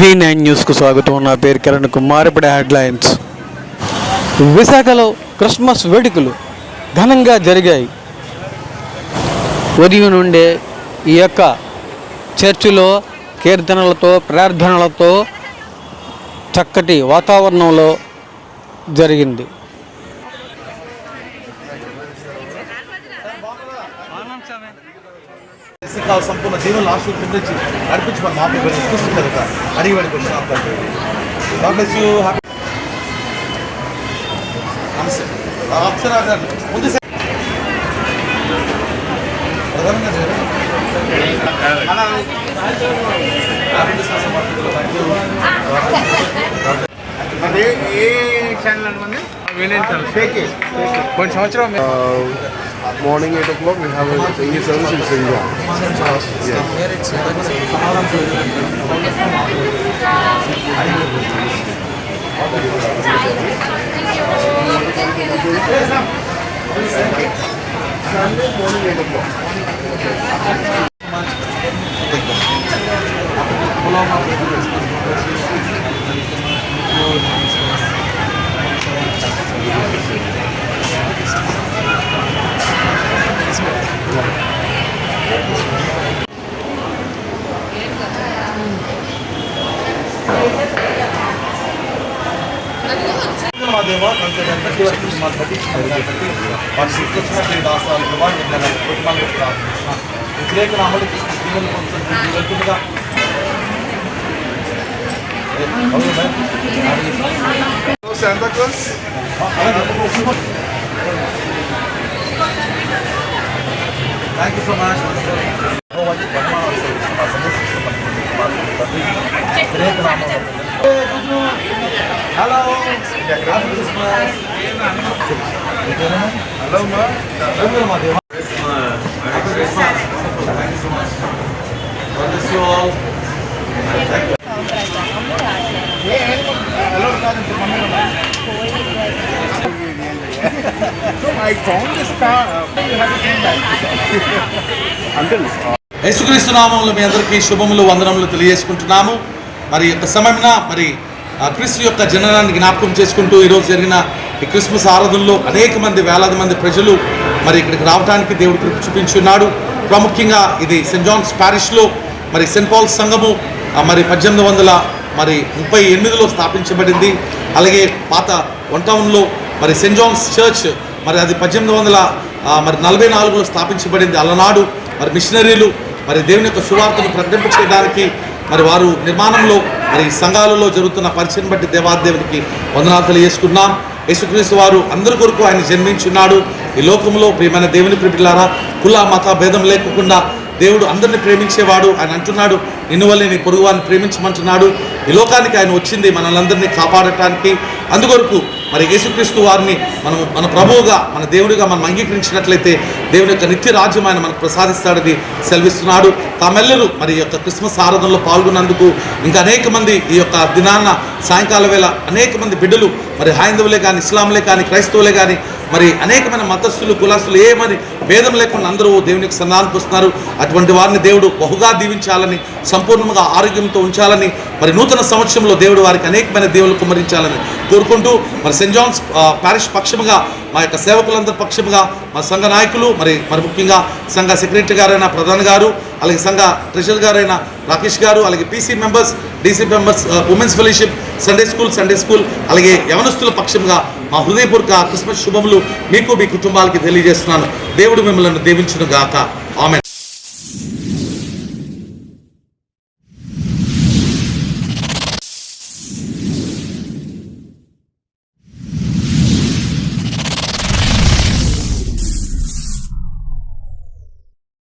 V nine న్యూస్కు స్వాగతం. నా పేరు కిరణ్ కుమార్. ఇప్పుడు హెడ్లైన్స్. విశాఖలో క్రిస్మస్ వేడుకలు ఘనంగా జరిగాయి. ఉదయం నుండే ఈ యొక్క చర్చిలో కీర్తనలతో ప్రార్థనలతో చక్కటి వాతావరణంలో జరిగింది. సంపూర్ణ జీవన నడిపించి మన మాపి కదా. అడిగి అప్సరా గారు ముందు ప్రధానంగా ఛానల్ అనమంది వినేది ఫేకే కొన్ని సంవత్సరం morning 8 o'clock we have a English service in St. John. Yes. Sunday morning 8 o'clock. మా దేవ కొంచెం వెంకటి వరకు మా పట్టించిన కాబట్టి వారి శ్రీకృష్ణ దాసాలు కుటుంబాలు వ్యతిరేక నామలు జీవన వెళ్తుండగా Hello, Santa Claus. Thank you so much యేసుక్రీస్తు నామంలో మీ అందరికీ శుభములు వందనములు తెలియజేసుకుంటున్నాము. మరి యొక్క సమయమున మరి ఆ క్రీస్తు యొక్క జననాన్ని జ్ఞాపకం చేసుకుంటూ ఈరోజు జరిగిన ఈ క్రిస్మస్ ఆరాధనలో అనేక మంది వేలాది మంది ప్రజలు మరి ఇక్కడికి రావడానికి దేవుడు కృప చూపించున్నాడు. ప్రాముఖ్యంగా ఇది సెయింట్ జాన్స్ ప్యారిష్లో మరి సెయింట్ పాల్స్ సంఘము మరి పద్దెనిమిది వందల మరి ముప్పై ఎనిమిదిలో స్థాపించబడింది. అలాగే పాత వన్ టౌన్లో మరి సెయింట్ జాన్స్ చర్చ్ మరి అది పద్దెనిమిది వందల మరి నలభై నాలుగులో స్థాపించబడింది. అలనాడు మరి మిషనరీలు మరి దేవుని యొక్క సువార్తను ప్రకటింప చేయడానికి మరి వారు నిర్మాణంలో మరి సంఘాలలో జరుగుతున్న పరిచయం బట్టి దేవాదేవునికి వందనాలు తెలియజేసుకున్నాం యేసుక్రీస్తు వారు అందరి కొరకు ఆయన జన్మించున్నాడు. ఈ లోకంలో ప్రియమైన దేవుని ప్రిపిల్లారా కుల మత భేదం లేకుండా దేవుడు అందరిని ప్రేమించేవాడు. ఆయన అంటున్నాడు నిన్ను వల్లే నీ పొరుగు వారిని ప్రేమించమంటున్నాడు. ఈ లోకానికి ఆయన వచ్చింది మనల్ని కాపాడటానికి. అందుకొరకు మరి యేసుక్రీస్తు వారిని మనం మన ప్రభువుగా మన దేవుడిగా మనం అంగీకరించినట్లయితే దేవుని యొక్క నిత్య రాజ్యం ఆయన మనకు ప్రసాదిస్తాడని సెలవిస్తున్నాడు. తామెల్లరూ మరి యొక్క క్రిస్మస్ ఆరాధనలో పాల్గొన్నందుకు ఇంకా అనేక మంది ఈ యొక్క దినాన్న సాయంకాల వేళ అనేక మంది బిడ్డలు మరి హైందవులే కానీ ఇస్లాంలే కానీ క్రైస్తవులే కానీ మరి అనేకమైన మతస్థులు కులాసులు ఏమని భేదం లేకుండా అందరూ దేవునికి సన్నానికి వస్తున్నారు. అటువంటి వారిని దేవుడు బహుగా దీవించాలని సంపూర్ణంగా ఆరోగ్యంతో ఉంచాలని మరి నూతన సంవత్సరంలో దేవుడు వారికి అనేకమైన దేవులు కుమరించాలని కోరుకుంటూ మరి సెయింట్ జాన్స్ ప్యారిష్ పక్షముగా మా యొక్క సేవకులందరి పక్షముగా మా సంఘ నాయకులు మరి మరి ముఖ్యంగా సంఘ సెక్రటరీ గారైన ప్రధాన్ గారు అలాగే సంఘ ట్రెషరర్ గారైన రాకేష్ గారు అలాగే PC members DC members women's fellowship Sunday school Sunday school అలాగే యవనస్తుల పక్షంగా మా హృదయపూర్వక క్రిస్మస్ శుభములు మీకు మీ కుటుంబాలకి తెలియజేస్తున్నాను. దేవుడు మిమ్మల్ని దీవించును గాక